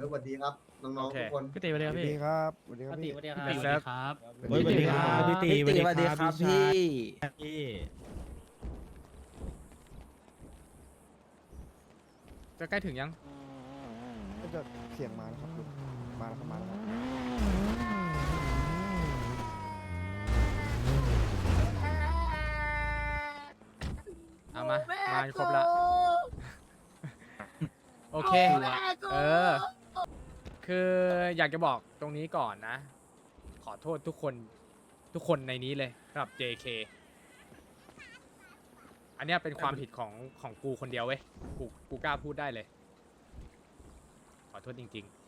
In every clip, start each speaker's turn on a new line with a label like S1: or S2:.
S1: สวัสดีครับน้อง
S2: โอเค
S1: ๆทุกคน
S3: พี่ตีไปเลยครับ
S4: สวัส
S3: พี่
S4: ดีครับสวัสดีครับ
S5: ปกติ
S4: พี่
S5: สวัสดีค
S3: พี่
S5: รับ
S3: เซิร์ฟ
S5: ครับ
S3: เฮ้ยสวัสดีครับพี่ตี
S6: พี่ตีสวัสดีครับพี่
S3: พี่จะใกล้ถึงยัง
S4: ก็จะเสียงมาแล้วครับลุงมาแล้วครับมาแล้วครับ
S3: เอามา มาครบละ โอเค เออ คืออยากจะบอกตรงนี้ก่อนนะ ขอโทษทุกคนทุกคนในนี้เลยสำหรับ JK อันเนี้ยเป็นความผิดของของกูคนเดียวเว้ยกูกูกล้าพูดได้เลย ขอโทษจริง ๆ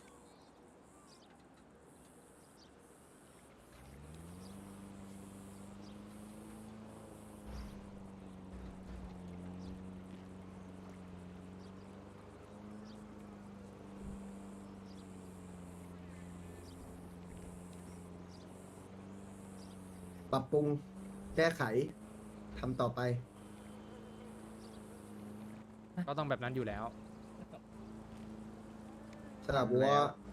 S1: ปรับปรุง แก้ไขทำต่อไป
S3: ก็ต้องแบบนั้นอยู่แล้ว
S1: สำหรับวัว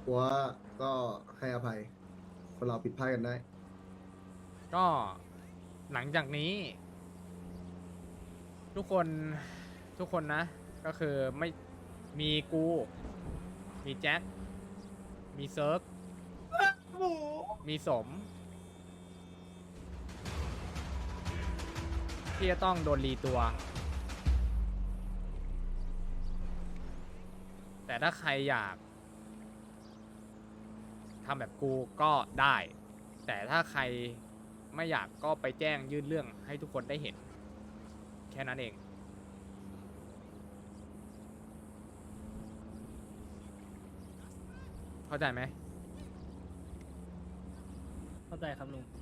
S1: วัวก็ให้อภัย คนเราผิดพลาดกันได้
S3: ก็หลังจากนี้ ทุกคนทุกคนนะ ก็คือไม่มีกู มีแจ็ค มีเซิร์ฟมีสม ที่จะต้องโดนรีตัว แต่ถ้าใครอยากทำแบบกูก็ได้ แต่ถ้าใครไม่อยากก็ไปแจ้งยื่นเรื่องให้ทุกคนได้เห็น แค่นั้นเอง เข้าใจไหม
S5: เข้าใจครับลุง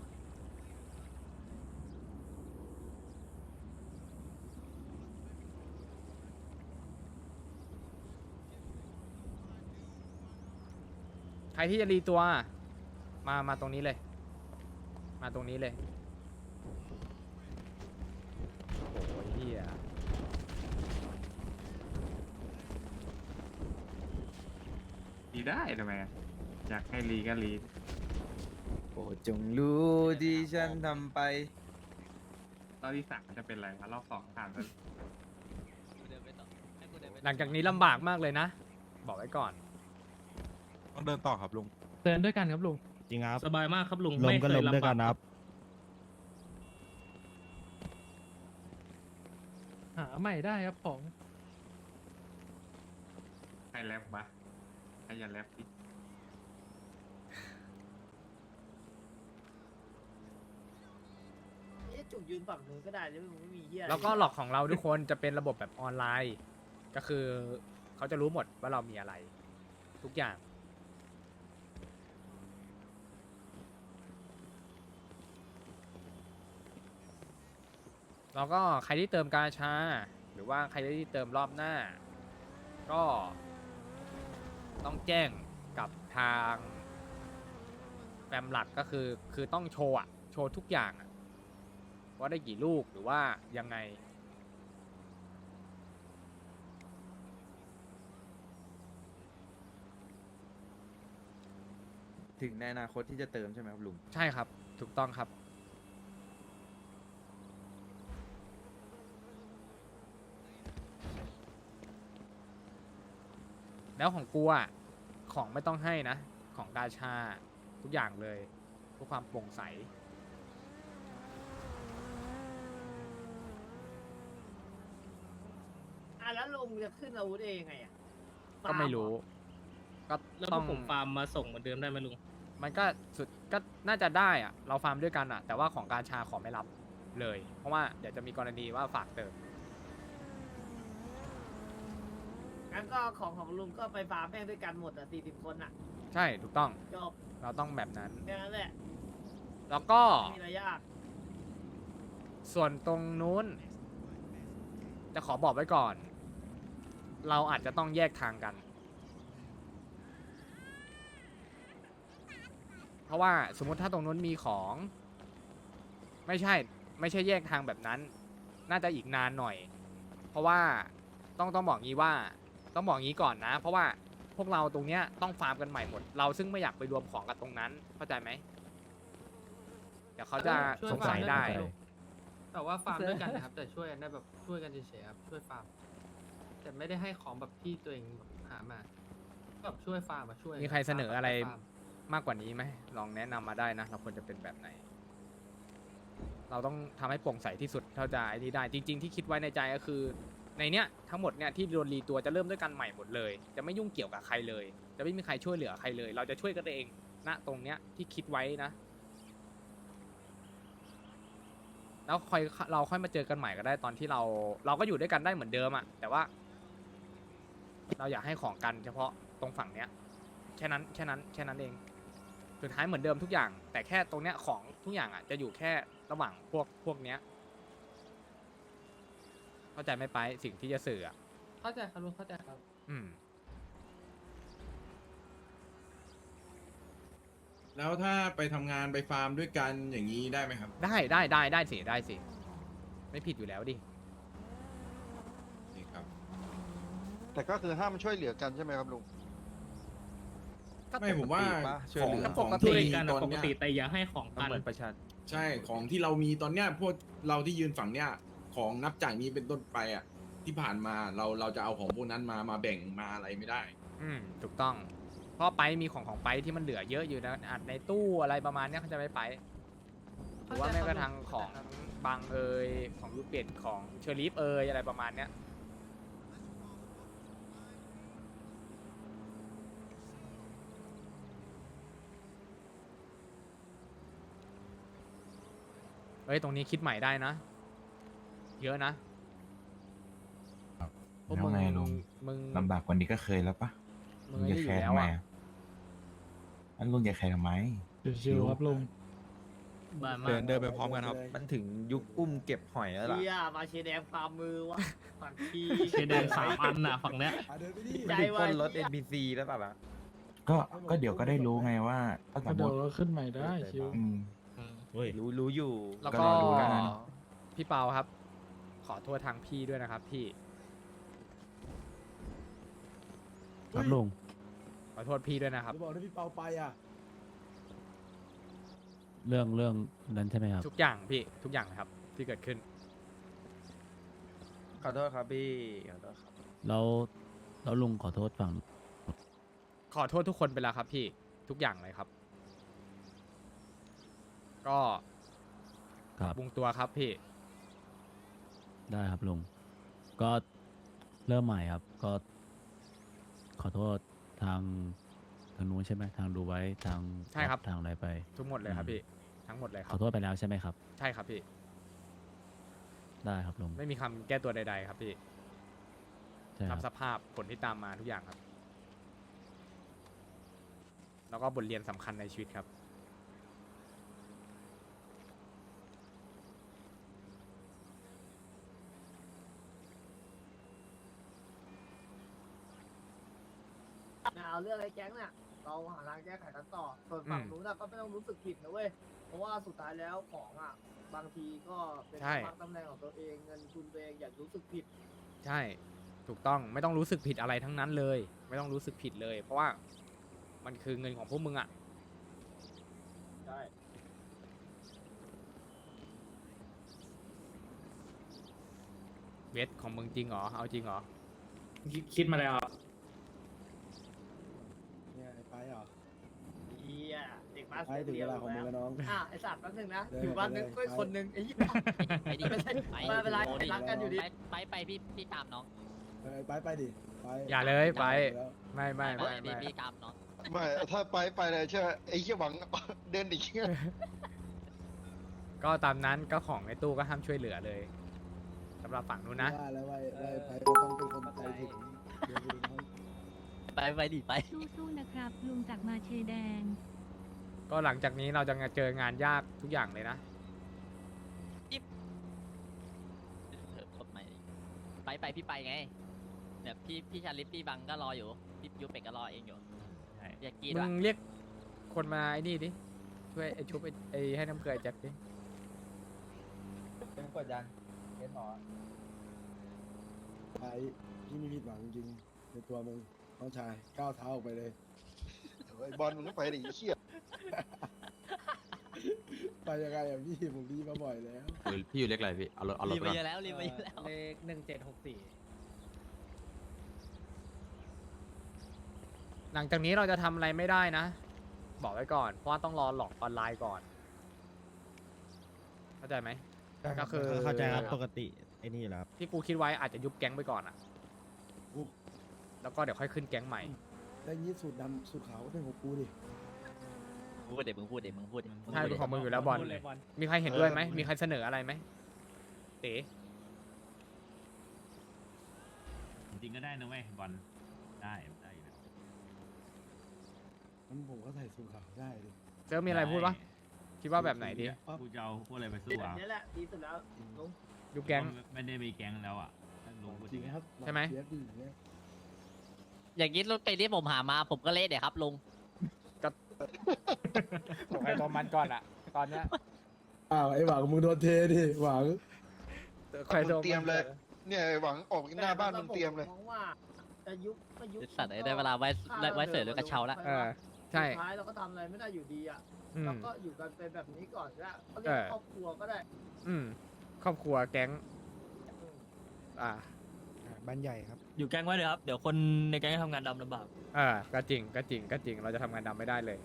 S3: ครที่จะรีตัว มา มาตรงนี้เลย มาตรงนี้เลย โอ้ยเฮีย
S7: รีได้ทำไมอะอยากให้รีก็รี
S6: โอ้จงรู้ที่ฉันทำไป
S7: รอบที่สามจะเป็นอะไรวะรอบสองผ่านไป
S3: หลังจากนี้ลำบากมากเลยนะ บอกไว้ก่อน
S8: ต้องเดินต่อครับลุง
S3: เดินด้วยกันครับลุง
S8: จริงครับ
S5: สบายมากครับลุง
S8: ลม
S5: ไม่
S8: ก็
S5: เค
S8: ล
S5: ย
S8: มด้วย
S5: ลำ
S8: กับา
S5: นก
S8: นะครับ
S3: หาใหม่ได้ครับของ
S7: ใครแรปวะใครอย่าแรปดิ
S5: จุกยืนฝั่งนู้นก็ได้แล้วมึงไม่มีเฮีย
S3: แล้วก็หลอกของเราทุกคนจะเป็นระบบแบบออนไลน์ ก็คือเขาจะรู้หมดว่าเรามีอะไร ทุกอย่าง แล้วก็ใครที่เติมกาชา หรือว่าใครที่เติมรอบหน้า ก็ ต้องแจ้งกับทางแฟมหลักก็คือคือต้องโชว์อะโชว์ทุกอย่างอะว่าได้กี่ลูกหรือว่ายังไง
S6: ถึงในอนาคตที่จะเติมใช่ไหมครับลุง
S3: ใช่ครับ ถูกต้องครับ แล้วของกูอะของไม่ต้องให้นะ ของกาชาทุกอย่างเลยเพื่อความโปร่งใส
S5: อะแล้วลุงจะขึ้นอาวุธเองไงอะ
S3: ก็ไม่รู้ ก็
S5: แล้วพ
S3: ต้
S5: ว
S3: อกง
S5: ผมฟาร์มมาส่งเหมือนเดิมได้ไหมลุง
S3: มันก็สุดก็น่าจะได้อะเราฟาร์มด้วยกันอะแต่ว่าของการชาขอไม่รับเลย เพราะว่าเดี๋ยวจะมีกรณีว่าฝากเติม
S5: งั้นก็ของของลุงก็ไปฟาร์มแม่งด้วยกันหมดอะสี่สิบคนอะ
S3: ใช่ถูกต้อง
S5: จบ
S3: เราต้องแบบนั้น
S5: แค่นั้นแหละ
S3: แล้วก็
S5: ไม่มีอะไรยาก
S3: ส่วนตรงนู้น จะขอบอกไว้ก่อน เราอาจจะต้องแยกทางกัน เพราะว่าสมมุติถ้าตรงนู้นมีของ ไม่ใช่ไม่ใช่แยกทางแบบนั้น น่าจะอีกนานหน่อย เพราะว่าต้องต้องบอกงี้ว่า ต้องบอกงี้ก่อนนะ เพราะว่าพวกเราตรงเนี้ยต้องฟาร์มกันใหม่หมด เราซึ่งไม่อยากไปรวมของกับตรงนั้น เข้าใจไหมเดี๋ยวเขาจะ
S2: ช่วย
S3: สงสัย
S2: ฟาร์ม
S3: ได้
S2: ด้วยกันแต่ว่าฟาร์มด้วยกันนะครับแต่ช่วยกันได้แบบช่วยกันเฉยๆครับช่วยฟาร์มแต่ไม่ได้ให้ของแบบที่ตัวเองแบบหามาแบบช่วยฟาร์มมาช่วย
S3: มีใครเสนออะไร
S2: ฟาร์ม
S3: มากกว่านี้ไหมลองแนะนำมาได้นะ เราควรจะเป็นแบบไหน เราต้องทำให้โปร่งใสที่สุดเท่าจะไอ้นี้ได้ จริง ๆ ที่คิดไว้ในใจก็คือ ในเนี้ยทั้งหมดเนี่ยที่โดนรีตัวจะเริ่มด้วยกันใหม่หมดเลย จะไม่ยุ่งเกี่ยวกับใครเลย จะไม่มีใครช่วยเหลือใครเลย เราจะช่วยกันเองณตรงเนี้ยที่คิดไว้นะ แล้วค่อยเราค่อยมาเจอกันใหม่ก็ได้ตอนที่เรา เราก็อยู่ด้วยกันได้เหมือนเดิมอะแต่ว่า เราอยากให้ของกันเฉพาะตรงฝั่งเนี้ยแค่นั้นแค่นั้นแค่นั้นเองสุดท้ายเหมือนเดิมทุกอย่าง แต่แค่ตรงเนี้ยของทุกอย่างอะจะอยู่แค่ระหว่างพวกพวกเนี้ย เข้าใจไหม่ไปสิ่งที่จะสื่ออะ
S2: เข้าใจครับลุงเข้าใจครับ
S3: อืม
S8: แล้วถ้าไปทำงานไปฟาร์มด้วยกันอย่างนี้ได้ไหมครับ
S3: ได้ได้ได้ได้สิได้สิ ไม่ผิดอยู่แล้วดิ
S8: นี่ครับ
S4: แต่ก็คือห้ามช่วยเหลือกันใช่ไหมครับลุง
S8: ไม่ผมว่า
S6: ช่วย
S8: ของ
S6: เหลือ
S8: ของ
S2: ช่
S8: ที่
S2: วย
S8: มี
S2: กัน
S8: ตอน
S2: ปก
S8: เนี้ย
S2: ติแต่อย่าให้ของ
S6: มัน
S2: กัน
S6: เหมือนประชา
S8: ใช่ของที่เรามีตอนเนี้ยพวกเราที่ยืนฝั่งเนี้ย ของนับจากนี้เป็นต้นไปอะที่ผ่านมาเราเราจะเอาของพวกนั้นมามาแบ่งมาอะไรไม่ได้
S3: อืมถูกต้อง เพราะไปมีของของไปที่มันเหลือเยอะอยู่นะอาจในตู้อะไรประมาณเนี้ยเขาจะไม่ไปหรือว่าแม้กระทั่งของบางเอยของยูเป็ดของเชอรีฟเอยอะไรประมาณเนี้ยเฮ้ยตรงนี้คิดใหม่ได้นะ เยอะนะพวก
S9: แล้ว
S3: มึง
S9: ไงลุง
S3: มึง
S9: ลำบากกว่านี้ก็เคยแล้วปะ
S3: มึง
S9: ลุง
S3: ไอ้
S9: จะ
S3: นี่อ
S9: แค
S3: ยู่
S9: ร์
S3: แล้
S9: ทำ
S3: ว
S9: ไม
S3: อะ
S9: อะอันลุงจะแคร์ทำไม
S8: ชิวครับลุงเดินเดินไปพร้อมกันครับ
S6: มันถึงยุคอุ้มเก็บหอยแล้วล่ะ
S5: เฮียมาเชยร์แดงฟาร์มมือวะฝั่งที
S2: เชยร์แดงสามอันน่ะฝั่งเนี้ย
S6: มันถึงปล้นรถ NPC แล้วเปล่าล่ะ
S9: ก็ก็เดี๋ยวก็ได้รู้ไงว่าถ้าสมมติ
S8: ขึ้นใหม่ได้ชิว
S9: อืม
S6: รู้รู้อยู่
S3: แล้ว
S9: ก็
S3: ก็
S9: รอดูแล้วกัน
S3: พี่เปาครับ ขอโทษทางพี่ด้วยนะครับพี่
S8: ครับลุง
S3: ขอโทษพี่ด้วยนะครับ
S1: บอกให้พี่เปาไปอะ
S10: เรื่องเรื่องนั้นใช่ไหมครับ
S3: ทุกอย่างพี่ทุกอย่างเลยครับ ที่เกิดขึ้น
S6: ขอโทษครับพี่ขอโทษครับ
S10: แล้วแล้วลุงขอโทษฝั่ง
S3: ขอโทษทุกคนไปแล้วครับ พี่ทุกอย่างเลยครับ ก็
S10: ครับ
S3: บุงตัวครับพี่
S10: ได้ครับลุง ก็เริ่มใหม่ครับ ก็ ขอโทษทางทางนู้นใช่ไหมทางดูไว้ทาง
S3: ใช่ครับ
S10: ทางอะไรไป
S3: ทุกหมดเลยครับ
S10: อืม
S3: พี่ทั้งหมดเลยค
S10: ข
S3: รั
S10: อบโทษไปแล้วใช่ไหมครับ
S3: ใช่ครับพี่
S10: ได้ครับลุง
S3: ไม่มีคำแก้ตัวใด ๆ ครับพี่
S10: ใช่ค
S3: รั
S10: รั
S3: บบสภาพผลที่ตามมาทุกอย่างครับ แล้วก็บทเรียนสำคัญในชีวิตครับ
S5: เอาเรื่องไอ้แก๊งเนี่ยเราหาทางแก้ไขกันต่อ ส่วนฝั่ง
S3: อืม
S5: นู้นน่ะก็ไม่ต้องรู้สึกผิดนะเว้ย เพราะว่าสุดท้ายแล้วของอะ บางทีก็เป็น
S3: ใช่
S5: พักตำแหน่งของตัวเองเงินทุนตัวเองอย่ารู้สึกผิด
S3: ใช่ ถูกต้องไม่ต้องรู้สึกผิดอะไรทั้งนั้นเลย ไม่ต้องรู้สึกผิดเลย เพราะว่ามันคือเงินของพวกมึงอะ
S5: ใช่
S3: เวทของมึงจริงเหรอเอาจริงเหรอ
S2: คิดมาแล้ว
S1: เนี่ยไอ้ไป เหรอ
S5: เฮียเด็กบ้าน
S1: ไปถึงเวลาของมึงแล้วน้อง
S5: อะไอสัตว์แป๊บนึงนะ
S1: เดิน
S5: ถึงวันนึง
S1: ไป
S5: ก็
S1: เลย
S5: คนนึงไอ้เหี้ย
S11: ไปดิ
S5: ไม่ใช่ไม่เป็นไรรักกันอยู่ดี
S11: ไปไปไปพี่พี่ตามน้อง
S1: เออไปไปดิไป
S3: อย่าเลยไป
S1: แล้ว
S3: ไม่ไม่
S11: ไป
S3: ไม่
S11: พี่
S3: ไม่
S11: พี่ตามน้อง
S4: ไม่ถ้าไปไปเลยเชื่อไอ้เหี้ยหวัง เดินอีก
S3: ก็ตามนั้นก็ของในตู้ก็ห้ามช่วยเหลือเลยสำหรับฝั่งนู้นนะ
S1: ว่าแล้วว่าว่าไปก็ต้องเป็นคนใจถึงเดี๋ยวดูน้อง
S11: ไปไปดิไป
S12: สู้ๆนะครับ ลุงจากมาเชแดง
S3: ก็หลังจากนี้เราจะเจองานยากทุกอย่างเลยนะ
S11: เถอะกดใหม่ไปไปพี่ไปไงเนี่ยพี่พี่ชาลิปพี่บังก็รออยู่พี่ยูเป็กก็รอเองอยู่อยากกิน
S3: มึ
S11: ว่ะ
S3: งเรียกคนมาไอ้นี่ดิช่วยไอ้ชุบไอ้ไอ้ให้น้ำเกลือไอ้แจ็คดิ
S6: เป็นกดยันเป็นหมอ
S1: ไปพี่ไม่ผิดหวังจริงๆ ในตัวมึง
S4: น้องชายก้าวเท้าออกไปเลย
S1: ไอ้บอลมึงก็ไปดิเชี่ย
S4: ไปยังไงอะพี่ผมดีมาบ่อยแล้ว
S6: พี่อยู่เล็กไรพี่ เอารถเอารถ
S11: รีบ
S6: ไป
S11: ไป
S6: ก่อน
S11: เยอะแล้วรีบไปเยอะแล้ว
S3: เลขหนึ่งเจ็ดหกสี่หลังจากนี้เราจะทำอะไรไม่ได้นะ บอกไว้ก่อน เพราะว่าต้องรอหลอกออนไลน์ก่อน เข้าใจไหม ก็คือ
S10: เข้าใจครับปกติไอ้นี่อยู่แล้วครับ
S3: ที่กูคิดไว้อาจจะยุบแก๊งไปก่อนอะ แล้วก็เดี๋ยวค่อยขึ้นแก๊งใหม่
S4: แล้วอย่างนี้สูตรดำสูตรขาวก็เป็นของกูดิ
S11: พูดเดี๋ยวมึงพูดเดี๋ยวมึงพูดดิ
S3: ใช่เป็นของมึงอยู่แล้วบอล มีใครเห็นด้วยไหม มีใครเสนออะไรไหมเต๋
S10: จริงก็ได้นะเว้ยบอลได้ได้อยู่แล้ว
S4: มันผมก็ใส่สูตรขาวได้ดิ
S3: เจอมีอะไรพูดปะคิดว่าแบบไหนดี
S10: กูจะเอาพวกอะไรไปสู้
S5: แบบ
S10: อะ
S5: นี้แหละดีสุดแล้วลุง
S3: ยุบแก๊ง
S10: ไม่ได้มีแก๊งแล้วอะลุงพูด
S4: จริงครับ
S3: ใช่ไหม
S4: เสียดีอย่างเงี้ย
S11: อย่างนี้รถไปที่ผมหามา ผมก็เละเดี๋ยวครับลุง
S3: ส่งให้ตัวมันก่อนอะตอนเนี้ย
S4: อ้าวไอ้หวังมึงโดนเทดิหวัง
S3: ใครโดน
S1: เตรียมเลย เนี่ยหวังออกหน้าบ้านมึงเตรียมเลย
S5: มองว่าจะยุบไม่ยุบ
S11: สัตว์ไอ้ได้เวลาไว้ไว้เสริมด้วยกระเช้าแล้ว
S3: เออใช่
S5: สุดท้ายเราก็ทำอะไรไม่ได้อยู่ดีอะ
S3: อื
S5: เรา
S3: ม
S5: ก็อยู่กันเป็นแบบนี้ก่อนแล้วก็เรีย
S3: เอกอ
S5: ครอบครัวก็ได้
S3: อืม ครอบครัวแก๊งอ่า
S4: บ้านใหญ่ครับ
S2: อยู่แก๊งไว้เลยครับ เดี๋ยวคนในแก๊งทำงานดำลำบาก
S3: อ่าก็จริงก็จริงก็จริงเราจะทำงานดำไม่ได้เลย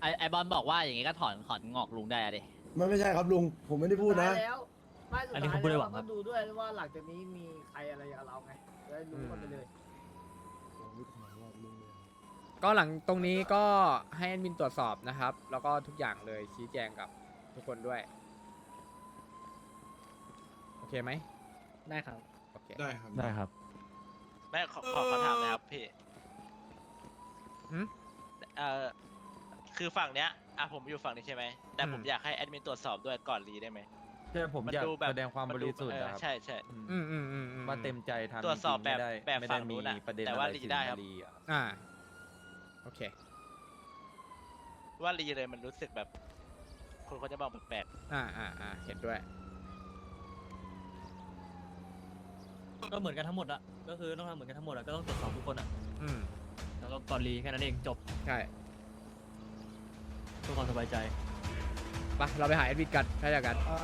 S11: ไอไอบอลบอกว่าอย่างงี้ก็ถอนถอนงอกลุงได้อะดิ
S4: มันไม่ใช่ครับลุง ผมไม่ได้พูดนะ
S5: สุท้ายแล้วไม่สุด
S2: อันนี้
S5: ท้าย
S2: ผมพูดได้
S5: แล้ว
S2: หวังครั
S5: ก็
S2: บ
S5: ดูด้วยว่าหลังจากนี้มีใครอะไรกับเราไงจะได้รู้กันไปเลย
S4: ผมไม่ขอว่าลุงเลย
S3: ก็หลังตรงนี้ก็ให้แอดมินตรวจสอบนะครับ แล้วก็ทุกอย่างเลยชี้แจงกับทุกคนด้วย โอเคไหม
S2: ได้ครับ
S3: โอเค
S8: ได้ครับ
S10: ได้ครับ
S13: แม่ขอขอขอถามหนะครับพี่
S3: หืม
S13: เอ่อคือฝั่งเนี้ยอะผมอยู่ฝั่งนี้ใช่ไหมแต่ผม
S3: อืม
S13: อยากให้แอดมินตรวจสอบด้วยก่อนรีได้ไหม
S6: ใช่ผม
S13: มัน
S6: อยาก
S13: ดูแบบ
S6: แสดงความบริสุทธิ์
S13: เออ
S6: นะครับ
S13: ใช่ใช่
S3: อืมอืมอืมอืม
S6: ว่าเต็มใจทำ
S13: ตรวจสอบ
S6: จงๆ
S13: แบบ
S6: ไม่ได้
S13: แบบ
S6: ไม่
S13: ฝั่
S6: ได้
S13: ง
S6: มี
S13: นู้นอะ
S6: ประเด็น
S13: แต่
S6: อะ
S13: ว่า
S6: ไร
S13: รี
S6: ถึง
S13: ได้ครับ
S6: มารีอะ
S3: อ่า โอเค
S13: ว่ารีเลยมันรู้สึกแบบ คนเขาจะมองแปลก
S3: อ่าอ่าอ่าเห็นด้วย
S2: ก็เหมือนกันทั้งหมดอะก็คือต้องทำเหมือนกันทั้งหมดอะก็ต้องตรวจสอบทุกคนอะ
S3: อืม
S2: แล้วก็ก่อนรีแค่นั้นเองจบ
S3: ใช่
S2: เพื่อความสบายใจ
S3: ไปเราไปหาแอดมินกันถ้าอย่างนั้น
S4: อ่า